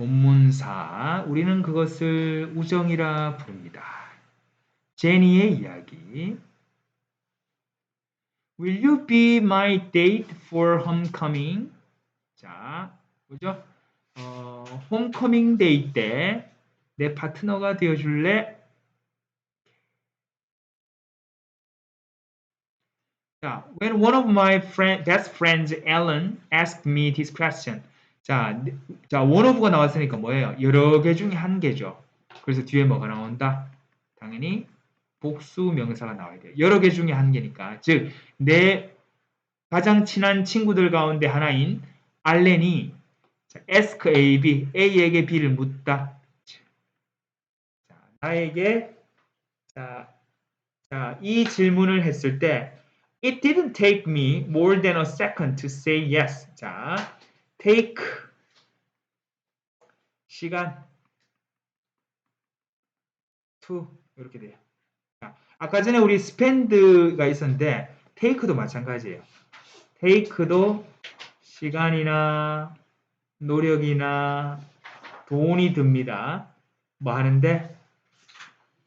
본문사. 우리는 그것을 우정이라 부릅니다. 제니의 이야기. Will you be my date for homecoming? 자, 뭐죠? 어, 홈커밍 데이 때 내 파트너가 되어줄래? 자, when one of my friend, best friends, Alan, asked me this question. 자, 자, of가 나왔으니까 뭐예요? 여러 개 중에 한 개죠. 그래서 뒤에 뭐가 나온다? 당연히 복수 명사가 나와야 돼요. 여러 개 중에 한 개니까. 즉, 내 가장 친한 친구들 가운데 하나인 알렌이 자, ask A, B, A에게 B를 묻다. 자, 나에게 자, 자, 이 질문을 했을 때 It didn't take me more than a second to say yes. 자, take 시간 to 이렇게 돼요. 자, 아까 전에 우리 spend가 있었는데 take도 마찬가지예요. take도 시간이나 노력이나 돈이 듭니다. 뭐 하는데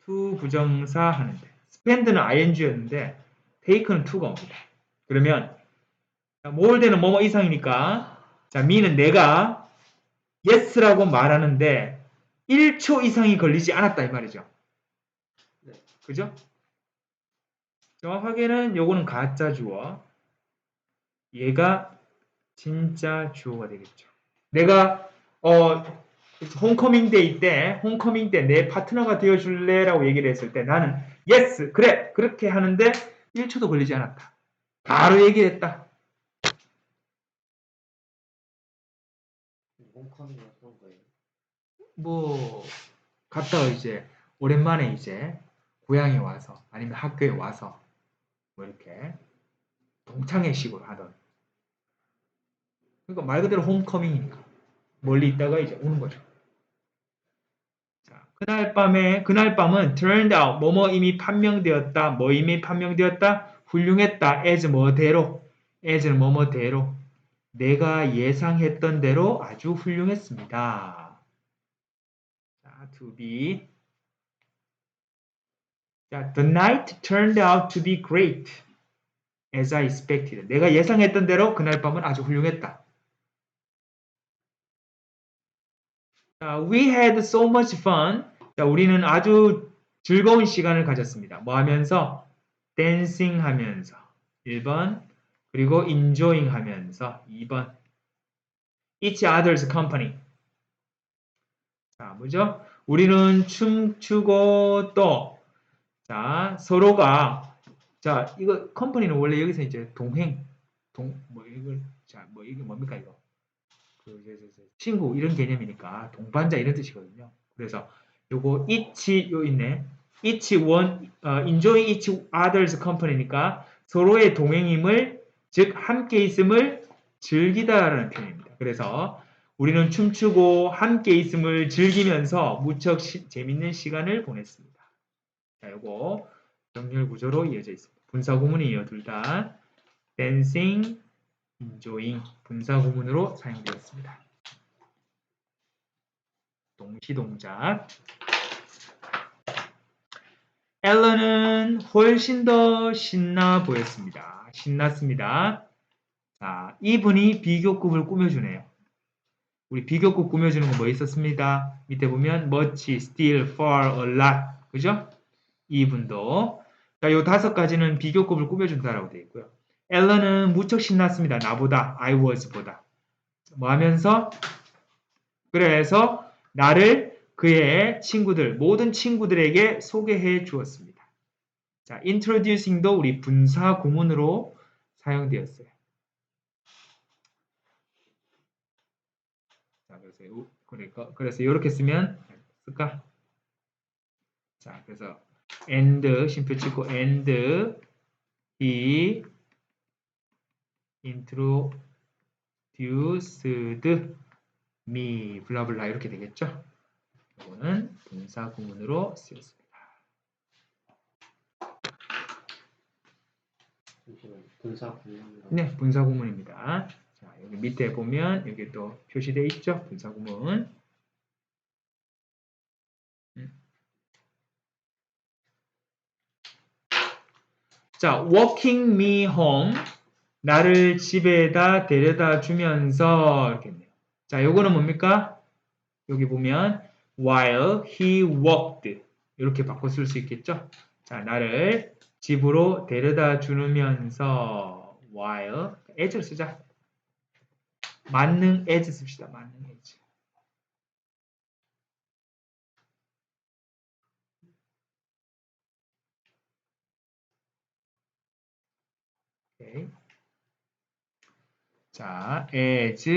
to 부정사 하는데 spend는 ing였는데 take는 to가 옵니다. 그러면 more는 뭐뭐 이상이니까 자 me는 내가 yes라고 말하는데 1초 이상이 걸리지 않았다 이 말이죠. 그죠? 정확하게는 요거는 가짜 주어 얘가 진짜 주어가 되겠죠. 내가 어 홈커밍 데이 때 홈커밍 때 내 파트너가 되어 줄래 라고 얘기를 했을 때 나는 yes 그래 그렇게 하는데 1초도 걸리지 않았다. 바로 얘기했다. 홈커밍이 어떤 거예요? 뭐 갔다가 이제 오랜만에 이제 고향에 와서 아니면 학교에 와서 뭐 이렇게 동창회식으로 하던 그러니까 말 그대로 홈커밍이니까 멀리 있다가 이제 오는 거죠. 자, 그날 밤에 그날 밤은 turned out 뭐뭐 이미 판명되었다 뭐 이미 판명되었다 훌륭했다 as 뭐대로 as는 뭐뭐대로 내가 예상했던 대로 아주 훌륭했습니다. 자, to be 자, the night turned out to be great as I expected. 내가 예상했던 대로 그날 밤은 아주 훌륭했다. 자, we had so much fun. 자, 우리는 아주 즐거운 시간을 가졌습니다. 뭐 하면서? dancing 하면서. 1번. 그리고 enjoying 하면서. 2번. each other's company. 자, 뭐죠? 우리는 춤추고 또, 자, 서로가, 자, 이거, 컴퍼니는 원래 여기서 이제 동행, 동, 뭐, 이걸, 자, 뭐, 이게 뭡니까, 이거? 그, 친구, 이런 개념이니까, 동반자, 이런 뜻이거든요. 그래서, 요거, each, 요 있네. each one, 어, enjoy each other's company니까, 서로의 동행임을, 즉, 함께 있음을 즐기다라는 표현입니다. 그래서, 우리는 춤추고 함께 있음을 즐기면서 무척 시, 재밌는 시간을 보냈습니다. 자, 요거 정렬 구조로 이어져 있습니다. 분사 구문이에요. 둘 다 dancing, enjoying 분사 구문으로 사용되었습니다. 동시 동작. 앨런은 훨씬 더 신나 보였습니다. 신났습니다. 자, 이분이 비교급을 꾸며주네요. 우리 비교급 꾸며주는 거 뭐 있었습니다? 밑에 보면 much, still, far, a lot. 그죠? 이분도. 자, 요 다섯 가지는 비교급을 꾸며준다라고 되어 있고요. 앨런은 무척 신났습니다. 나보다, I was보다. 뭐 하면서? 그래서 나를 그의 친구들, 모든 친구들에게 소개해 주었습니다. 자, introducing도 우리 분사 구문으로 사용되었어요. 요- 그러니까 그래서 이렇게 쓰면 쓸까? 자, 그래서 and 심표 찍고 and he introduced me 블라블라 이렇게 되겠죠? 이거는 분사 구문으로 쓰였습니다. 분사 구문이라고 네, 분사 구문입니다. 자, 여기 밑에 보면 여기 또 표시되어 있죠. 분사구문. 음. 자, walking me home. 나를 집에다 데려다 주면서 이렇게 자, 요거는 뭡니까? 여기 보면 while he walked 이렇게 바꿔 쓸 수 있겠죠? 자, 나를 집으로 데려다 주면서 while 그러니까 애절 쓰자. 만능 as 씁시다. 만능 as. 오케이. 자, as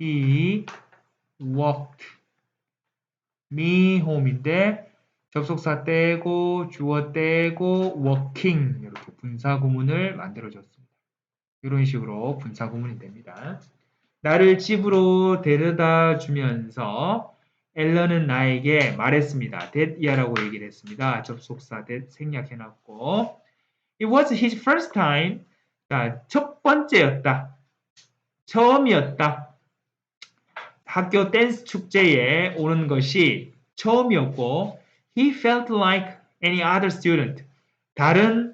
he walked me home인데 접속사 떼고 주어 떼고 walking 이렇게 분사 구문을 만들어 줬습니다. 이런 식으로 분사 구문이 됩니다. 나를 집으로 데려다 주면서 앨런은 나에게 말했습니다. that이야라고 얘기를 했습니다. 접속사 that 생략해 놨고 It was his first time. 자, 첫 번째였다. 처음이었다. 학교 댄스 축제에 오는 것이 처음이었고 he felt like any other student. 다른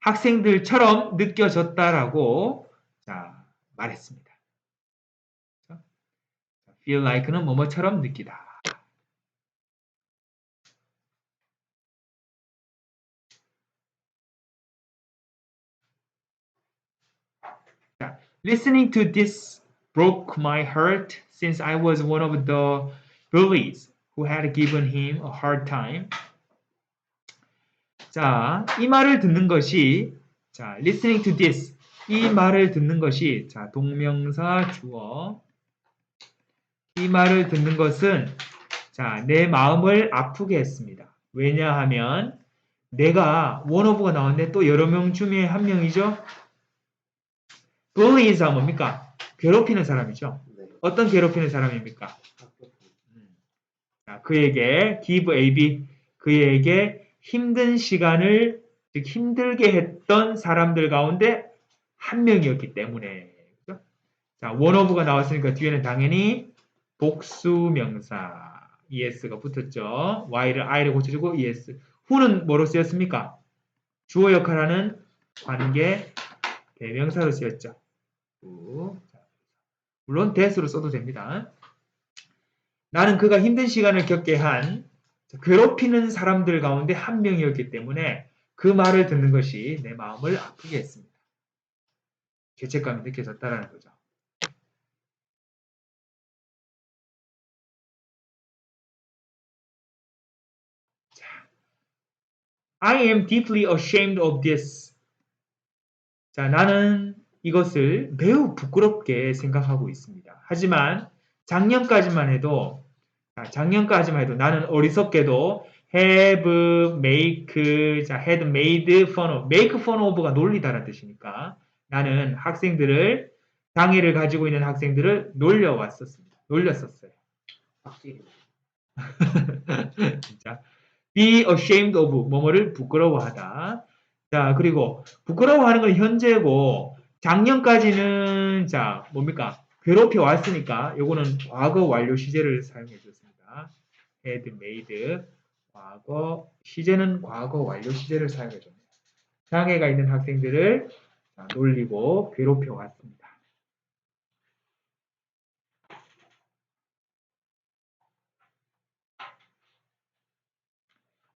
학생들처럼 느껴졌다라고 자, 말했습니다. 자, feel like는 뭐뭐처럼 느끼다. 자, listening to this broke my heart since I was one of the bullies who had given him a hard time. 자, 이 말을 듣는 것이 자, listening to this 이 말을 듣는 것이 자, 동명사 주어 이 말을 듣는 것은 자, 내 마음을 아프게 했습니다. 왜냐하면 내가 원오브가 나왔는데 또 여러 명 중에 한 명이죠. bullies가 뭡니까? 괴롭히는 사람이죠. 네. 어떤 괴롭히는 사람입니까? 학교 음. 자, 그에게 give AB 그에게 힘든 시간을 즉 힘들게 했던 사람들 가운데 한 명이었기 때문에 그죠? 자 원어브가 나왔으니까 뒤에는 당연히 복수 명사 es가 붙었죠. y를 i를 고쳐주고 es who는 뭐로 쓰였습니까? 주어 역할하는 관계 대명사로 쓰였죠. 물론 that으로 써도 됩니다. 나는 그가 힘든 시간을 겪게 한 괴롭히는 사람들 가운데 한 명이었기 때문에 그 말을 듣는 것이 내 마음을 아프게 했습니다. 죄책감이 느껴졌다라는 거죠. 자, I am deeply ashamed of this. 자, 나는 이것을 매우 부끄럽게 생각하고 있습니다. 하지만 작년까지만 해도 자, 작년까지만 해도 나는 어리석게도 have, make, 자, had made fun of, make fun of가 놀리다라는 뜻이니까 나는 학생들을 장애를 가지고 있는 학생들을 놀려왔었습니다. 놀렸었어요. 진짜 be ashamed of 뭐뭐를 부끄러워하다. 자 그리고 부끄러워하는 건 현재고 작년까지는 자 뭡니까 괴롭혀 왔으니까 요거는 과거 완료 시제를 사용해 줬습니다. Had made 과거 시제는 과거 완료 시제를 사용해 줍니다. 장애가 있는 학생들을 자, 놀리고 괴롭혀 왔습니다.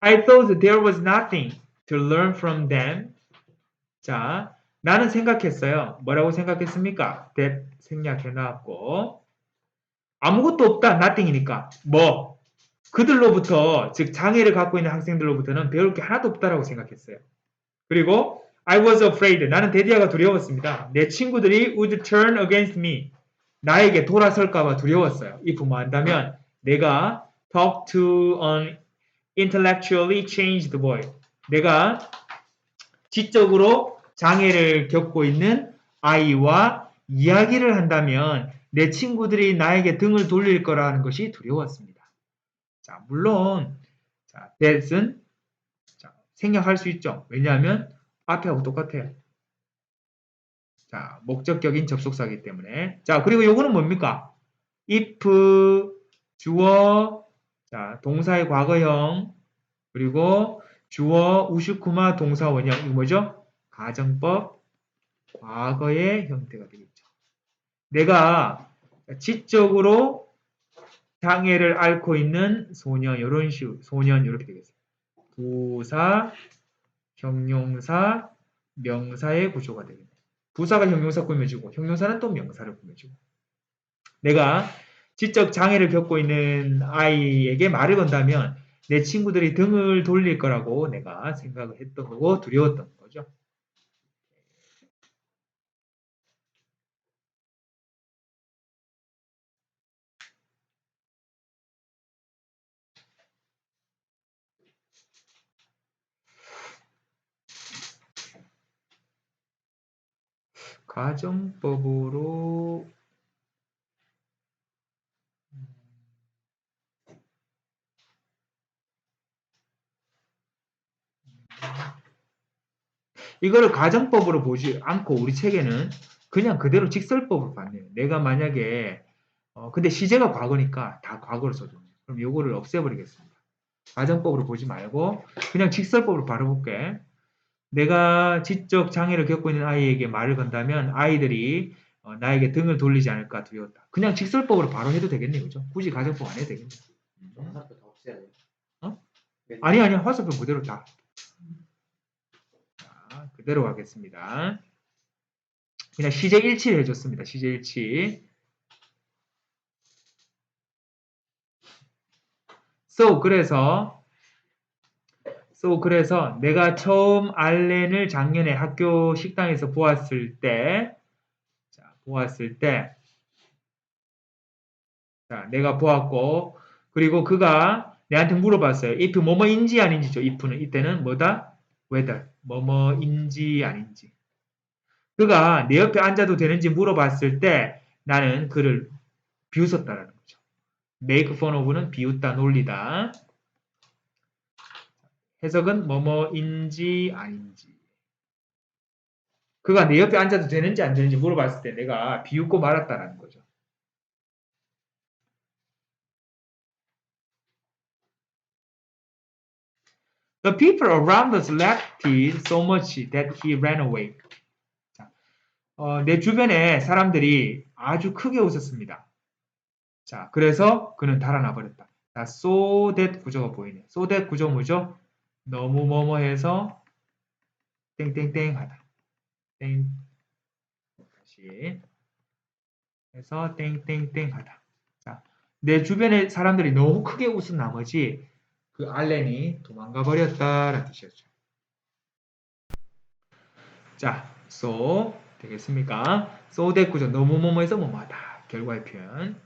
I thought there was nothing to learn from them. 자, 나는 생각했어요. 뭐라고 생각했습니까? that 생략해 놨고 아무것도 없다. nothing이니까. 뭐 그들로부터 즉 장애를 갖고 있는 학생들로부터는 배울 게 하나도 없다라고 생각했어요. 그리고 I was afraid. 나는 데디아가 두려웠습니다. 내 친구들이 would turn against me. 나에게 돌아설까봐 두려웠어요. if 뭐 한다면 내가 talk to an intellectually changed boy. 내가 지적으로 장애를 겪고 있는 아이와 이야기를 한다면 내 친구들이 나에게 등을 돌릴 거라는 것이 두려웠습니다. 자, 물론 자, that은 자, 생략할 수 있죠. 왜냐하면 앞에하고 똑같아요. 자, 목적격인 접속사이기 때문에. 자, 그리고 요거는 뭡니까? if, 주어, 자, 동사의 과거형, 그리고 주어 우슈쿠마 동사 원형 이거 뭐죠? 가정법 과거의 형태가 되겠죠. 내가 지적으로 장애를 앓고 있는 소년 이런 식으로 소년 이렇게 되겠어요. 부사, 형용사, 명사의 구조가 되겠네요. 부사가 형용사 꾸며주고 형용사는 또 명사를 꾸며주고 내가 지적 장애를 겪고 있는 아이에게 말을 건다면 내 친구들이 등을 돌릴 거라고 내가 생각을 했던 거고 두려웠던 거죠. 가정법으로 이거를 가정법으로 보지 않고 우리 책에는 그냥 그대로 직설법으로 봤네요. 내가 만약에 어, 근데 시제가 과거니까 다 과거로 써줘. 그럼 요거를 없애버리겠습니다. 가정법으로 보지 말고 그냥 직설법으로 바로 볼게. 내가 지적 장애를 겪고 있는 아이에게 말을 건다면 아이들이 어, 나에게 등을 돌리지 않을까 두려웠다. 그냥 직설법으로 바로 해도 되겠네, 그죠? 굳이 가정법 안 해도 되겠네. 화살표 다 없애야 돼요. 어? 네. 아니 아니 화살표 그대로 다. 자, 그대로 가겠습니다. 그냥 시제 일치를 해줬습니다. 시제 일치. So 그래서 so 그래서 내가 처음 알렌을 작년에 학교 식당에서 보았을 때, 자 보았을 때, 자 내가 보았고 그리고 그가 내한테 물어봤어요. if 뭐뭐인지 아닌지죠. if는 이때는 뭐다? whether 뭐뭐인지 아닌지. 그가 내 옆에 앉아도 되는지 물어봤을 때 나는 그를 비웃었다라는 거죠. make fun of는 비웃다, 놀리다. 해석은 뭐뭐인지 아닌지. 그가 내 옆에 앉아도 되는지 안 되는지 물어봤을 때 내가 비웃고 말았다라는 거죠. The people around us laughed so much that he ran away. 자, 어, 내 주변에 사람들이 아주 크게 웃었습니다. 자, 그래서 그는 달아나 버렸다. 자, so that 구조가 보이네. so that 구조 뭐죠? 너무 뭐뭐해서 땡땡땡 하다. 땡 다시 해서 땡땡땡 하다. 자, 내 주변의 사람들이 너무 크게 웃은 나머지 그 알렌이 도망가 버렸다라는 뜻이었죠. 자, so 되겠습니까? so 구조 너무 뭐뭐해서 뭐뭐하다. 결과의 표현.